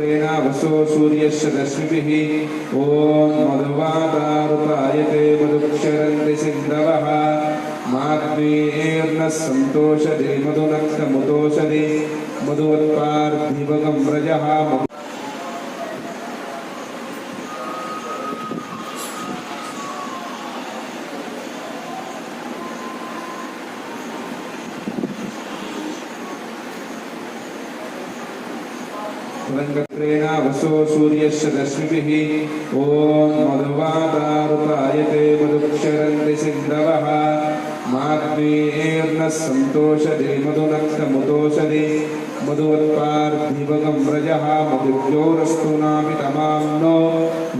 त्रेणावसो सूर्यस्य रश्मिभिः ॐ मधुवातारुतायते मधुक्षरन्ति सिन्धवः। माग्नेर्नः सन्तोषदे मधुनक्तमुदोषदे मधुवत्पार्थिवकं व्रजः मधु रङ्गत्रेणावसो सूर्यस्य रश्मिभिः ॐ मधुवातारुतायते मधुक्षरन्ति सिन्धवः। माग्नेर्नः सन्तोषदे मधुनक्तमुदोषदे मधुवत्पार्थिवगं व्रजः मधुर्योरस्तु नामितमां नो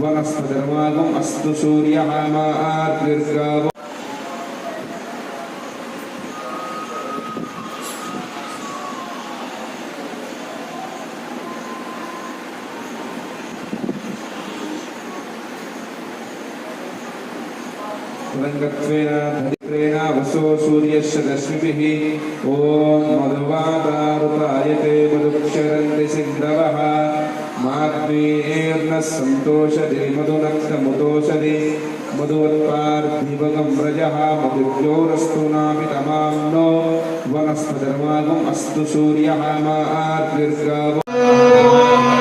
वनस्पतिर्मागम् अस्तु सूर्यः मार्गर्गावो रङ्गत्वेन धरित्रेणावसो सूर्यस्य रश्मिभिः ॐ मधुवातारुतायते मधुक्षरन्ति सिन्धवः माग्नेर्नः सन्तोषदे मधुनक्तमुदोषदे मधुवत्पार्थिवगं व्रजः मधुर्योरस्तु नामितमां नो वनस्पतिर्मागम् अस्तु सूर्यः मार्गर्गावो